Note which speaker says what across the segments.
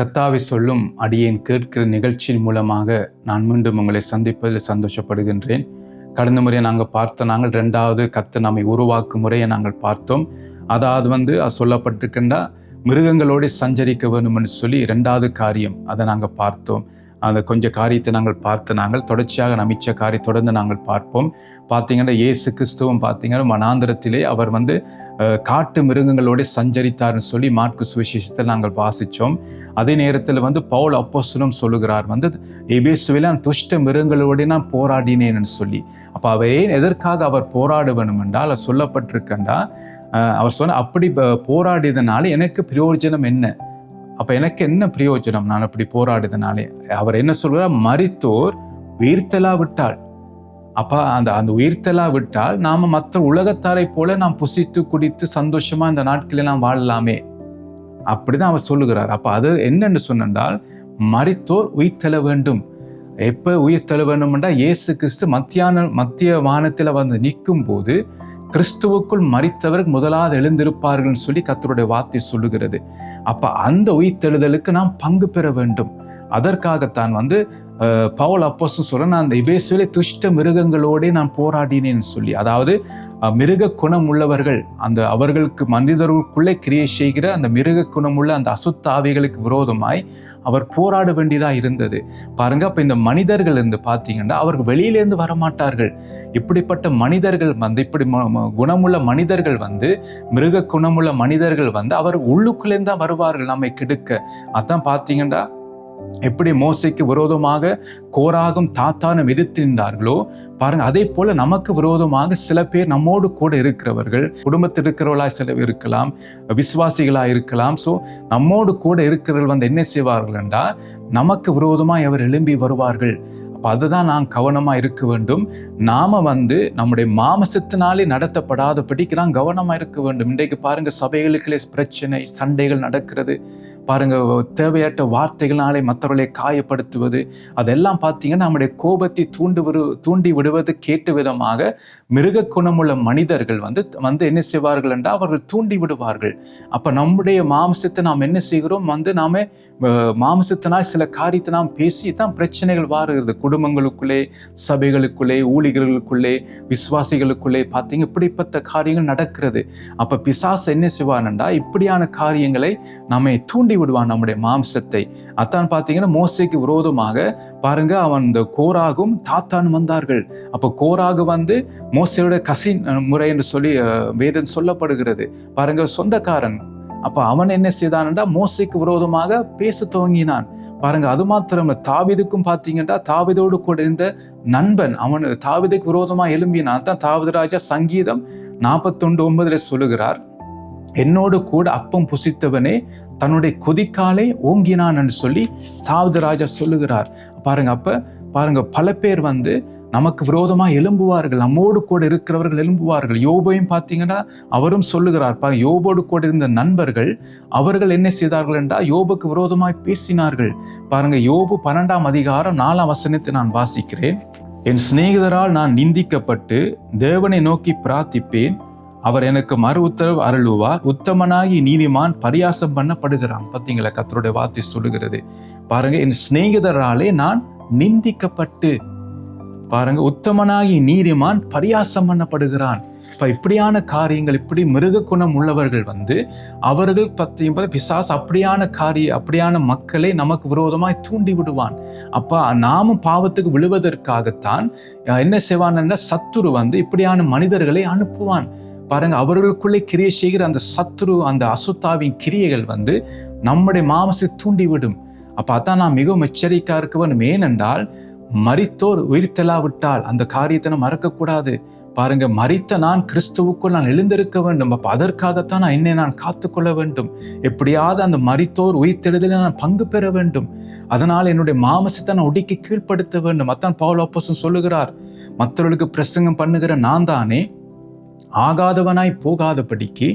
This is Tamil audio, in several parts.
Speaker 1: கத்தாவை சொல்லும் அடியேன் கேட்கிற நிகழ்ச்சியின் மூலமாக நான் மீண்டும் உங்களை சந்திப்பதில் சந்தோஷப்படுகின்றேன். கடந்த முறை நாங்கள் பார்த்த நாங்கள் ரெண்டாவது கத்து நம்மை உருவாக்கும் முறையை நாங்கள் பார்த்தோம். அதாவது வந்து அது சொல்லப்பட்டிருக்கின்ற மிருகங்களோடு சஞ்சரிக்க வேண்டும் என்று சொல்லி ரெண்டாவது காரியம் அதை நாங்கள் பார்த்தோம். அந்த கொஞ்சம் காரியத்தை நாங்கள் பார்த்து நாங்கள் தொடர்ச்சியாக நமிச்ச காரியம் தொடர்ந்து நாங்கள் பார்ப்போம். பார்த்தீங்கன்னா இயேசு கிறிஸ்துவும் பார்த்தீங்கன்னா மனாந்திரத்திலே அவர் வந்து காட்டு மிருகங்களோட சஞ்சரித்தார்னு சொல்லி மார்க்கு சுவிசேஷத்தில் நாங்கள் வாசித்தோம் அதே நேரத்தில் வந்து பவுல் அப்போஸ்தலனும் சொல்லுகிறார் வந்து எபேசுவில் நான் துஷ்ட மிருகங்களோட நான் போராடினேன்னு சொல்லி. அப்போ அவர் ஏன் எதற்காக அவர் போராட வேணும் என்றால் சொல்லப்பட்டிருக்கண்டா அவர் சொன்ன அப்படி போராடியதுனால எனக்கு பிரயோஜனம் என்ன? அப்போ எனக்கு என்ன பிரயோஜனம்? நான் அப்படி போராடியதனாலே. அவர் என்ன சொல்கிறார் மறித்தோர் உயிர்த்தலா விட்டால். அப்போ அந்த அந்த உயிர்த்தலா விட்டால் நாம் மற்ற உலகத்தாரை போல நாம் புசித்து குடித்து சந்தோஷமா இந்த நாட்களில் நாம் வாழலாமே. அப்படிதான் அவர் சொல்லுகிறார். அப்போ அது என்னன்னு சொன்னால் மறித்தோர் உயிர்த்தெழ வேண்டும். எப்போ உயிர்த்தெழ வேண்டும் என்றால் இயேசு கிறிஸ்து மத்தியான மத்திய வானத்தில் வந்து நிற்கும் போது கிறிஸ்துவுக்குள் மறித்தவர் முதலாவது எழுந்திருப்பார்கள்னு சொல்லி கத்தருடைய வார்த்தை சொல்லுகிறது. அப்ப அந்த உயிர்த்தெழுதலுக்கு நாம் பங்கு பெற வேண்டும். அதற்காகத்தான் வந்து பவுல் அப்போஸ்தலன் சொல்ல நான் அந்த இபேசுவிலே துஷ்ட மிருகங்களோடே நான் போராடினேன்னு சொல்லி. அதாவது மிருக குணம் உள்ளவர்கள் அந்த அவர்களுக்கு மனிதர்களுக்குள்ளே கிரியை செய்கிற அந்த மிருக குணமுள்ள அந்த அசுத்தாவிகளுக்கு விரோதமாய் அவர் போராட வேண்டியதாக இருந்தது. பாருங்க அப்போ இந்த மனிதர்கள் இருந்து பார்த்தீங்கன்னா அவர்கள் வெளியிலேருந்து வரமாட்டார்கள். இப்படிப்பட்ட மனிதர்கள் வந்து இப்படி ம- ம- குணமுள்ள மனிதர்கள் வந்து மிருக குணமுள்ள மனிதர்கள் வந்து அவர் உள்ளுக்குள்ளேருந்து தான் வருவார்கள் நம்மை கெடுக்க. அதான் பார்த்தீங்கன்னா எப்படி மோசைக்கு விரோதமாக கோராகும் தாத்தானும் எதிர்த்து நின்றார்களோ பாருங்க அதே போல நமக்கு விரோதமாக சில பேர் நம்மோடு கூட இருக்கிறவர்கள் குடும்பத்தில் இருக்கிறவர்களாக சில பேர் இருக்கலாம் விசுவாசிகளாக இருக்கலாம். ஸோ நம்மோடு கூட இருக்கிறவர்கள் வந்து என்ன செய்வார்கள் என்றால் நமக்கு விரோதமாய் அவர் எழும்பி வருவார்கள். அப்போ அதுதான் நாம் கவனமாக இருக்க வேண்டும். நாம் வந்து நம்முடைய மாமசத்தினாலே நடத்தப்படாதபடிக்கு நாம் கவனமாக இருக்க வேண்டும். இன்றைக்கு பாருங்கள் சபைகளுக்குள்ளே பிரச்சனை சண்டைகள் நடக்கிறது. பாருங்கள் தேவையற்ற வார்த்தைகளாலே மற்றவர்களை காயப்படுத்துவது. அதெல்லாம் பார்த்தீங்கன்னா நம்முடைய கோபத்தை தூண்டு விடு தூண்டி விடுவது கேட்டு விதமாக மிருக குணமுள்ள மனிதர்கள் வந்து வந்து என்ன செய்வார்கள் என்றால் அவர்கள் தூண்டி விடுவார்கள். அப்போ நம்முடைய மாம்சத்தை நாம் என்ன செய்கிறோம்? வந்து நாம மாமசத்தினால் மாம்சத்தினால் சில காரியத்தை நாம் பேசி தான் பிரச்சனைகள் வாருகிறது. குடும்பங்களுக்குள்ளே சபைகளுக்குள்ளே ஊழியர்களுக்குள்ளே விசுவாசிகளுக்குள்ளே பார்த்தீங்க இப்படிப்பட்ட காரியங்கள் நடக்கிறது. அப்போ பிசாசு என்ன செய்வானண்டா இப்படியான காரியங்களை நம்மை தூண்டி விடுவான் நம்முடைய மாம்சத்தை. அத்தான் பார்த்தீங்கன்னா மோசைக்கு விரோதமாக பாருங்க அவன் இந்த கோராகும் தாத்தானும் வந்தார்கள். அப்போ கோராகு வந்து மோசையோட கசின் முறை என்று சொல்லி அஹ், வேதம் சொல்லப்படுகிறது. பாருங்க சொந்தக்காரன். அப்போ அவன் என்ன செய்தான்டா மோசைக்கு விரோதமாக பேச துவங்கினான். பாருங்க அது மாத்திரம் தாவிதுக்கும் பார்த்தீங்கன்னா தாவிதோடு கூட இருந்த நண்பன் அவன் தாவிதுக்கு விரோதமா எழும்பினான் தான் தாவித ராஜா சங்கீதம் நாற்பத்தொண்டு ஒன்பதுல சொல்லுகிறார் என்னோடு கூட அப்பம் புசித்தவனே தன்னுடைய கொதிக்காலை ஓங்கினான் என்று சொல்லி தாவது ராஜா சொல்லுகிறார். பாருங்க அப்ப பாருங்க பல பேர் வந்து நமக்கு விரோதமாக எழும்புவார்கள். நம்மோடு கூட இருக்கிறவர்கள் எழும்புவார்கள். யோபையும் பார்த்தீங்கன்னா அவரும் சொல்லுகிறார் பா யோபோடு கூட இருந்த நண்பர்கள் அவர்கள் என்ன செய்தார்கள் என்றால் யோபுக்கு விரோதமாய் பேசினார்கள். பாருங்க யோபு பன்னெண்டாம் அதிகாரம் நாலாம் வசனத்தை நான் வாசிக்கிறேன். என் சிநேகிதரால் நான் நிந்திக்கப்பட்டு தேவனை நோக்கி பிரார்த்திப்பேன். அவர் எனக்கு மறு உத்தரவு அருளுவார். உத்தமனாகி நீதிமான் பரியாசம் பண்ணப்படுகிறான். பார்த்தீங்களா? கத்தருடைய வார்த்தை சொல்லுகிறது. பாருங்க என் சிநேகிதராலே நான் நிந்திக்கப்பட்டு பாருங்க உத்தமனாகி நீதிமான் பரியாசம் பண்ணப்படுகிறான். இப்ப இப்படியான காரியங்கள் இப்படி மிருக குணம் உள்ளவர்கள் வந்து அவர்கள் பத்தையும் போல பிசாஸ் அப்படியான காரிய அப்படியான மக்களை நமக்கு விரோதமாய் தூண்டி விடுவான். அப்ப நாமும் பாவத்துக்கு விழுவதற்காகத்தான் என்ன செய்வான் என்ற சத்துரு வந்து இப்படியான மனிதர்களை அனுப்புவான். பாருங்க அவர்களுக்குள்ளே கிரியை செய்கிற அந்த சத்துரு அந்த அசுத்தாவின் கிரியைகள் வந்து நம்முடைய மாமசை தூண்டிவிடும். அப்போ அதான் நான் மிகவும் எச்சரிக்கையாக இருக்க வேண்டும் ஏனென்றால் மரித்தோர் உயிர்த்தெல்லாவிட்டால் அந்த காரியத்தை நான் மறக்கக்கூடாது. பாருங்க மறித்த நான் கிறிஸ்துவுக்குள் நான் எழுந்திருக்க வேண்டும். அப்போ அதற்காகத்தான் நான் என்னை நான் காத்துக்கொள்ள வேண்டும். எப்படியாவது அந்த மரித்தோர் உயிர்த்தெழுதலில் நான் பங்கு பெற வேண்டும். அதனால் என்னுடைய மாமசத்தை நான் ஒடுக்கி கீழ்ப்படுத்த வேண்டும். அத்தான் பவுல் அப்போசன் சொல்லுகிறார். மற்றவர்களுக்கு பிரசங்கம் பண்ணுகிற நான் தானே ஆகாதவனாய் போகாதபடிக்கு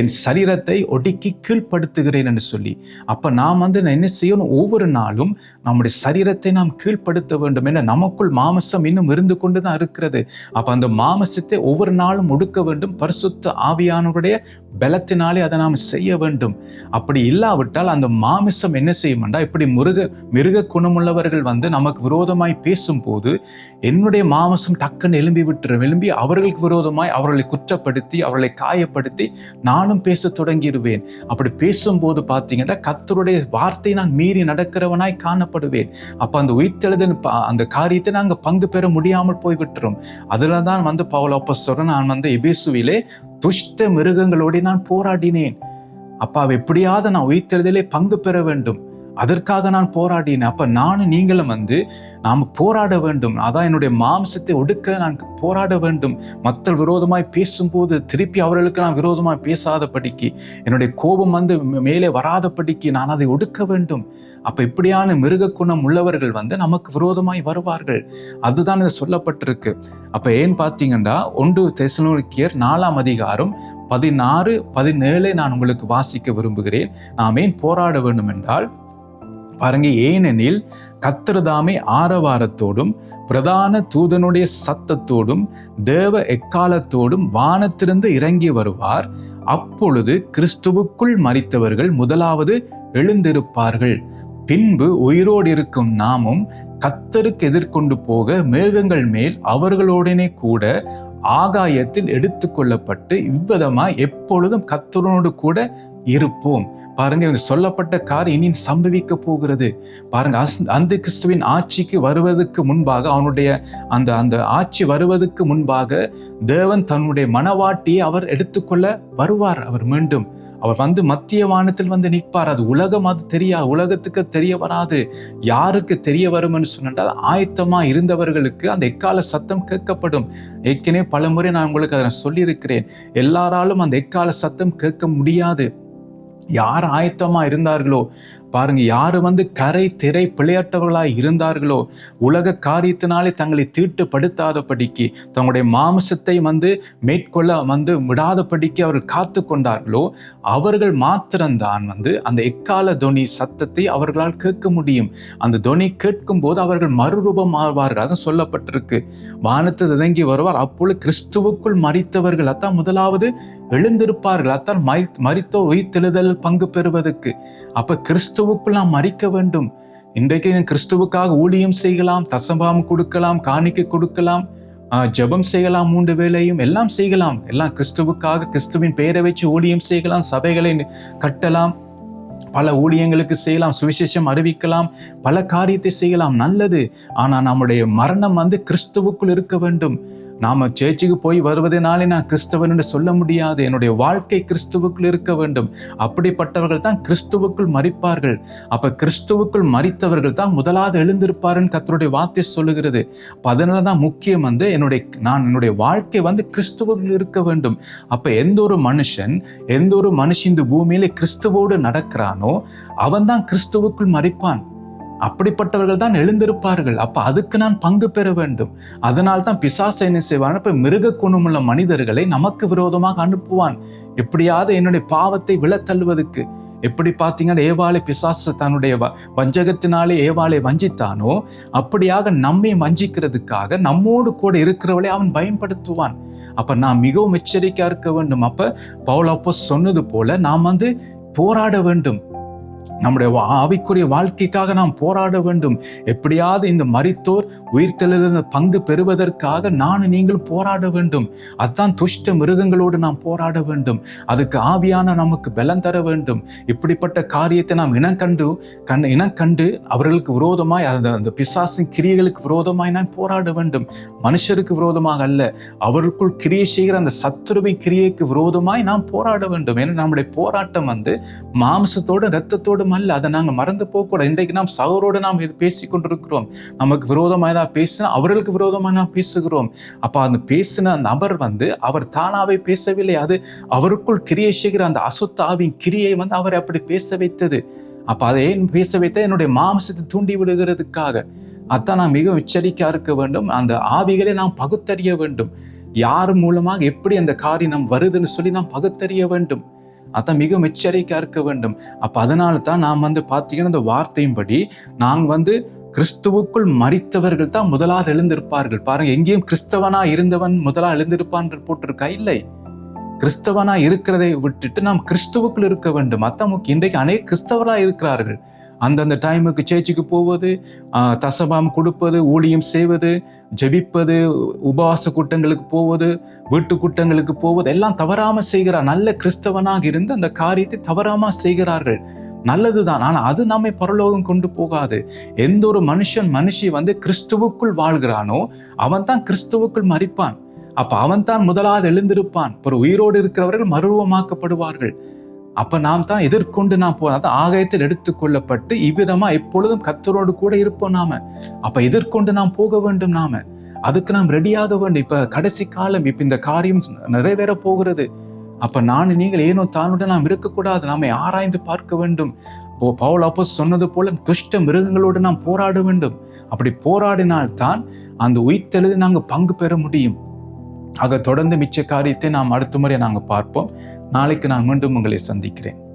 Speaker 1: என் சரீரத்தை ஒடுக்கி கீழ்ப்படுத்துகிறேன் என்று சொல்லி. அப்போ நாம் வந்து என்ன செய்யணும்? ஒவ்வொரு நாளும் நம்முடைய சரீரத்தை நாம் கீழ்ப்படுத்த வேண்டும் என நமக்குள் மாமசம் இன்னும் இருந்து கொண்டு தான் இருக்கிறது. அப்போ அந்த மாமசத்தை ஒவ்வொரு நாளும் ஒடுக்க வேண்டும். பரிசுத்த ஆவியானவருடைய பலத்தினாலே அதை நாம் செய்ய வேண்டும். அப்படி இல்லாவிட்டால் அந்த மாமிசம் என்ன செய்யும்டா இப்படி மிருக மிருக குணமுள்ளவர்கள் வந்து நமக்கு விரோதமாய் பேசும்போது என்னுடைய மாமசம் டக்குன்னு எழும்பி விட்டுரும். எழும்பி அவர்களுக்கு விரோதமாய் அவர்களை குற்றப்படுத்தி அவர்களை காயப்படுத்தி நானும் பேச தொடங்கிடுவேன். அப்படி பேசும்போது பார்த்தீங்கன்னா கத்தருடைய வார்த்தை நான் மீறி நடக்கிறவனாய் காணப்படுவேன். அப்போ அந்த உயிர்த்தெழுதல் அந்த காரியத்தை நாங்கள் பங்கு பெற முடியாமல் போய்விட்டுரும். அதில் தான் வந்து பவுல் அப்போ நான் வந்து எபேசுவிலே துஷ்ட மிருகங்களோடு நான் போராடினேன். அப்பா எப்படியாவது நான் உயிர்த்தெழுதலே பங்கு பெற வேண்டும். அதற்காக நான் போராடினேன். அப்போ நானும் நீங்களும் வந்து நாம் போராட வேண்டும். அதான் என்னுடைய மாம்சத்தை ஒடுக்க நான் போராட வேண்டும். மக்கள் விரோதமாய் பேசும்போது திருப்பி அவர்களுக்கு நான் விரோதமாய் பேசாதபடிக்கு என்னுடைய கோபம் வந்து மேலே வராதபடிக்கு நான் அதை ஒடுக்க வேண்டும். அப்போ இப்படியான மிருக குணம் உள்ளவர்கள் வந்து நமக்கு விரோதமாய் வருவார்கள். அதுதான் இது சொல்லப்பட்டிருக்கு. அப்போ ஏன் பார்த்தீங்கன்னா ஒன்று தெசலோனிக்கியர் நாலாம் அதிகாரம் பதினாறு பதினேழை நான் உங்களுக்கு வாசிக்க விரும்புகிறேன். நாம் ஏன் போராட வேண்டும் என்றால் பாருங்க ஏனெனில் கத்திரதாமே ஆரவாரத்தோடும் பிரதான தூதனுடைய சத்தத்தோடும் தேவ எக்காலத்தோடும் வானத்திலிருந்து இறங்கி வருவார். அப்பொழுது கிறிஸ்துவுக்குள் மறித்தவர்கள் முதலாவது எழுந்திருப்பார்கள். பின்பு உயிரோடு இருக்கும் நாமும் கத்தருக்கு எதிர்கொண்டு போக மேகங்கள் மேல் அவர்களுடனே கூட ஆகாயத்தில் எடுத்துக்கொள்ளப்பட்டு இவ்விதமாய் எப்பொழுதும் கத்தரோடு கூட இருப்போம். பாருங்க இந்த சொல்லப்பட்ட காரியம் இனி சம்பவிக்க போகிறது. பாருங்க அந்த கிறிஸ்துவின் ஆட்சிக்கு வருவதற்கு முன்பாக அவனுடைய அந்த அந்த ஆட்சி வருவதற்கு முன்பாக தேவன் தன்னுடைய மனவாட்டியை அவர் எடுத்துக்கொள்ள வருவார். அவர் மீண்டும் அவர் வந்து மத்திய வானத்தில் வந்து நிற்பார். அது உலகம் அது தெரியாது உலகத்துக்கு தெரிய வராது. யாருக்கு தெரிய வரும்னு சொன்னால் ஆயத்தமா இருந்தவர்களுக்கு அந்த எக்கால சத்தம் கேட்கப்படும். ஏற்கனவே பல முறை நான் உங்களுக்கு அதை சொல்லியிருக்கிறேன். எல்லாராலும் அந்த எக்கால சத்தம் கேட்க முடியாது. யார் ஆயத்தமா இருந்தார்களோ பாருங்க யார் வந்து கரை திரை பிழையற்றவர்களாய் இருந்தார்களோ உலக காரியத்தினாலே தங்களை தீட்டுப்படுத்தாதபடிக்கு தங்களுடைய மாம்சத்தை வந்து மேற்கொள்ள வந்து விடாதபடிக்கு அவர்கள் காத்து கொண்டார்களோ அவர்கள் மாத்திரம்தான் வந்து அந்த எக்கால தொனி சத்தத்தை அவர்களால் கேட்க முடியும். அந்த தொனி கேட்கும் போது அவர்கள் மறுரூபம் ஆவார்கள் அதான் சொல்லப்பட்டிருக்கு. வானத்து இறங்கி வருவார் அப்பொழுது கிறிஸ்துவுக்குள் மறித்தவர்கள் அத்தான் முதலாவது எழுந்திருப்பார்கள் அத்தான் மறி மறித்தோர் உயிர்த்தெழுதல் பங்கு பெறுவதற்கு. அப்ப கிறிஸ்து கிறிஸ்துவுக்குள் நாம் மறிக்க வேண்டும். இன்றைக்கு கிறிஸ்துவுக்காக ஊழியம் செய்யலாம் தசம்பாம் கொடுக்கலாம் காணிக்கை கொடுக்கலாம் ஜபம் செய்யலாம் மூன்று வேலையும் எல்லாம் செய்யலாம். எல்லாம் கிறிஸ்துவுக்காக கிறிஸ்துவின் பெயரை வச்சு ஊழியம் செய்யலாம் சபைகளை கட்டலாம் பல ஊழியங்களுக்கு செய்யலாம் சுவிசேஷம் அறிவிக்கலாம் பல காரியத்தை செய்யலாம். நல்லது. ஆனால் நம்முடைய மரணம் வந்து கிறிஸ்துவுக்குள் இருக்க வேண்டும். நாம சேர்ச்சுக்கு போய் வருவதனாலே நான் கிறிஸ்தவன் என்று சொல்ல முடியாது. என்னுடைய வாழ்க்கை கிறிஸ்துவுக்குள் இருக்க வேண்டும். அப்படிப்பட்டவர்கள் தான் கிறிஸ்துவுக்குள் மறிப்பார்கள் அப்ப கிறிஸ்துவுக்குள் மறித்தவர்கள் தான் முதலாவது எழுந்திருப்பாருன்னு கத்தருடைய வார்த்தை சொல்லுகிறது. அதனால தான் முக்கியம் வந்து என்னுடைய நான் என்னுடைய வாழ்க்கை வந்து கிறிஸ்துவுக்குள் இருக்க வேண்டும். அப்ப எந்த ஒரு மனுஷன் எந்த ஒரு மனுஷன் இந்த பூமியிலே கிறிஸ்துவோடு நடக்கிறானோ அவன் தான் கிறிஸ்துவுக்குள் மறிப்பான் அப்படிப்பட்டவர்கள் தான் எழுந்திருப்பார்கள். அப்போ அதுக்கு நான் பங்கு பெற வேண்டும். அதனால் தான் பிசாசை என்ன செய்வான்? இப்போ மிருக குணமுள்ள மனிதர்களை நமக்கு விரோதமாக அனுப்புவான். எப்படியாவது என்னுடைய பாவத்தை விழத்தள்ளுவதற்கு எப்படி பார்த்தீங்கன்னா ஏவாளை பிசாசு தன்னுடைய வஞ்சகத்தினாலே ஏவாளை வஞ்சித்தானோ அப்படியாக நம்மை வஞ்சிக்கிறதுக்காக நம்மோடு கூட இருக்கிறவளை அவன் பயன்படுத்துவான். அப்போ நான் மிகவும் எச்சரிக்கையாக இருக்க வேண்டும். அப்போ பவுலப்போ சொன்னது போல நாம் வந்து போராட வேண்டும். நம்முடைய ஆவிக்குரிய வாழ்க்கைக்காக நாம் போராட வேண்டும். எப்படியாவது இந்த மறித்தோர் உயிர்த்தெழுத பங்கு பெறுவதற்காக நான் நீங்களும் போராட வேண்டும். அதான் துஷ்ட மிருகங்களோடு நாம் போராட வேண்டும். அதுக்கு ஆவியான நமக்கு பலம் தர வேண்டும். இப்படிப்பட்ட காரியத்தை நாம் இனம் கண்டு கண் இனம் கண்டு அவர்களுக்கு விரோதமாய் அந்த அந்த பிசாசின் கிரியைகளுக்கு விரோதமாய் நான் போராட வேண்டும். மனுஷருக்கு விரோதமாக அல்ல அவருக்குள் கிரியை செய்கிற அந்த சத்துருவின் கிரியைக்கு விரோதமாய் நாம் போராட வேண்டும். ஏன்னா நம்முடைய போராட்டம் வந்து மாம்சத்தோடு ரத்தத்தோடு விரோதம் அல்ல அதை நாங்கள் மறந்து போகக்கூடாது. இன்றைக்கு நாம் சகரோடு நாம் இது பேசி கொண்டிருக்கிறோம். நமக்கு விரோதமாக தான் பேசினா அவர்களுக்கு விரோதமாக நாம் பேசுகிறோம். அப்போ அந்த பேசின நபர் வந்து அவர் தானாகவே பேசவில்லை. அது அவருக்குள் கிரியை செய்கிற அந்த அசுத்தாவின் கிரியை வந்து அவர் அப்படி பேச வைத்தது. அப்போ அதை ஏன் பேச வைத்த என்னுடைய மாம்சத்தை தூண்டி விடுகிறதுக்காக. அதான் நான் மிகவும் எச்சரிக்கையாக இருக்க வேண்டும். அந்த ஆவிகளை நாம் பகுத்தறிய வேண்டும். யார் மூலமாக எப்படி அந்த காரியம் வருதுன்னு சொல்லி நாம் பகுத்தறிய வேண்டும். அதான் மிக எச்சரிக்கையாக இருக்க வேண்டும். அப்போ அதனால தான் நாம் வந்து பார்த்தீங்கன்னா அந்த வார்த்தையின்படி நாங்கள் வந்து கிறிஸ்துவுக்குள் மறித்தவர்கள் தான் முதலாக எழுந்திருப்பார்கள். பாருங்கள் எங்கேயும் கிறிஸ்தவனா இருந்தவன் முதலாக எழுந்திருப்பான் போட்டிருக்கா? இல்லை. கிறிஸ்தவனா இருக்கிறதை விட்டுட்டு நாம் கிறிஸ்துவுக்குள் இருக்க வேண்டும். அதான் முக்கியம். இன்றைக்கு அநேக கிறிஸ்தவராக இருக்கிறார்கள். அந்தந்த டைமுக்கு சேர்ச்சுக்கு போவது தசபாம் கொடுப்பது ஊழியம் செய்வது ஜெபிப்பது உபவாச கூட்டங்களுக்கு போவது வீட்டு கூட்டங்களுக்கு போவது எல்லாம் தவறாமல் செய்கிறார். நல்ல கிறிஸ்தவனாக இருந்து அந்த காரியத்தை தவறாமல் செய்கிறார்கள். நல்லதுதான். ஆனால் அது நம்மை பரலோகம் கொண்டு போகாது. எந்த ஒரு மனுஷன் மனுஷி வந்து கிறிஸ்துவுக்குள் வாழ்கிறானோ அவன் தான் கிறிஸ்துவுக்குள் மறிப்பான் அப்போ அவன் தான் முதலாவது எழுந்திருப்பான். அப்புறம் உயிரோடு இருக்கிறவர்கள் மருவமாக்கப்படுவார்கள். அப்போ நாம் தான் எதிர்கொண்டு நாம் போ அதான் ஆகாயத்தில் எடுத்துக்கொள்ளப்பட்டு இவ்விதமாக எப்பொழுதும் கத்தரோடு கூட இருப்போம் நாம. அப்போ எதிர்கொண்டு நாம் போக வேண்டும் நாம. அதுக்கு நாம் ரெடியாக வேண்டும். இப்போ கடைசி காலம் இப்போ இந்த காரியம் நிறைவேற போகிறது. அப்போ நான் நீங்கள் ஏனோ தானுடன் நாம் இருக்கக்கூடாது. நாமை ஆராய்ந்து பார்க்க வேண்டும். இப்போ பவுல் அப்போ சொன்னது போல துஷ்ட மிருகங்களோடு நாம் போராட வேண்டும். அப்படி போராடினால்தான் அந்த உயிர்த்தெழுது நாங்கள் பங்கு பெற முடியும். ஆக தொடர்ந்து மிச்ச காரியத்தை நாம் அடுத்த முறை நாங்கள் பார்ப்போம். நாளைக்கு நான் மீண்டும் உங்களை சந்திக்கிறேன்.